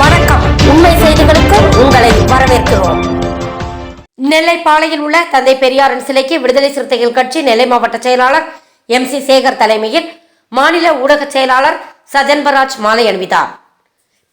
வணக்கம். உண்மை செய்திகளுக்கு உங்களை வரவேற்கிறோம். நெல்லை பாளையில் உள்ள தந்தை பெரியாரின் சிலைக்கு விடுதலை சிறுத்தைகள் கட்சி நெல்லை மாவட்ட செயலாளர் எம் சி சேகர் தலைமையில் மாநில ஊடக செயலாளர் சஜன்பராஜ் மாலை அணிவித்தார்.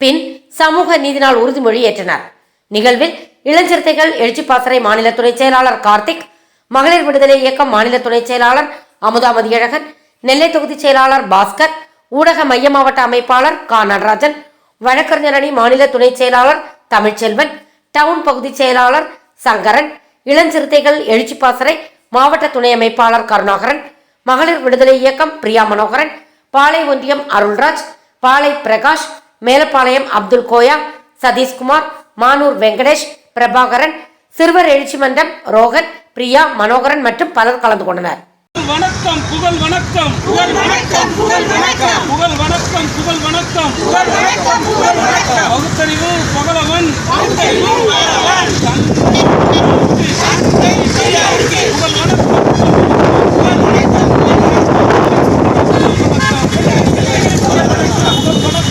பின் சமூக நீதி நாள் உறுதிமொழி ஏற்றனர். நிகழ்வில் இளஞ்சிறுத்தைகள் எழுச்சி பாசறை மாநில துணை செயலாளர் கார்த்திக் மகளிர் விடுதலை இயக்கம் மாநில துணை செயலாளர் அமுதாமதி அழகன் நெல்லை தொகுதி செயலாளர் பாஸ்கர் ஊடக மைய மாவட்ட அமைப்பாளர் கா நடராஜன் வழக்கறிஞர் அணி மாநில துணை செயலாளர் தமிழ்ச்செல்வன் டவுன் பகுதி செயலாளர் சங்கரன் இளஞ்சிறுத்தைகள் எழுச்சி பாசறை மாவட்ட துணை அமைப்பாளர் கருணாகரன் மகளிர் விடுதலை இயக்கம் பிரியா மனோகரன் பாளை ஒன்றியம் அருள்ராஜ் பாளை பிரகாஷ் மேலப்பாளையம் அப்துல் கோயா சதீஷ்குமார் மானூர் வெங்கடேஷ் பிரபாகரன் சிறுவர் எழுச்சி மன்றம் ரோகன் பிரியா மனோகரன் மற்றும் பலர் கலந்து கொண்டனர். வணக்கம் புகழ் வணக்கம் புகழ் வணக்கம் புகழ் வணக்கம் புகழ் வணக்கம் புகழ் வணக்கம். பகுத்தறிவு பகலவன் பகுத்தறிவு பகலவன்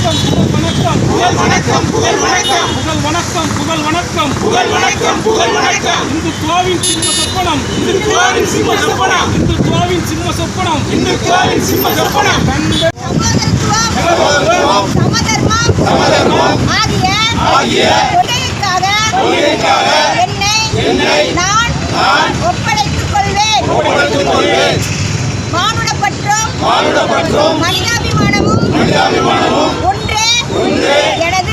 புகழ் வணக்கம் புகழ் வணக்கம். புகழ் வணக்கம் புகழ் வணக்கம் புகழ் வணக்கம் புகழ் வணக்கம் புகழ் வணக்கம் இந்துத்துவாவின் சிம்ம சொப்பனம். இந்துத்துவாவின் சிம்ம சொப்பனம் இந்துத்துவாவின் சிம்ம சொப்பனம். இந்துத்துவாவின் சிம்ம சொப்பனம் கண்ட கொள்கைக்காக என்னை நான் ஒப்படைத்துக் கொள்வேன் மானுடப்பற்றும் மனிதாபிமானமும் ஒன்றே எனது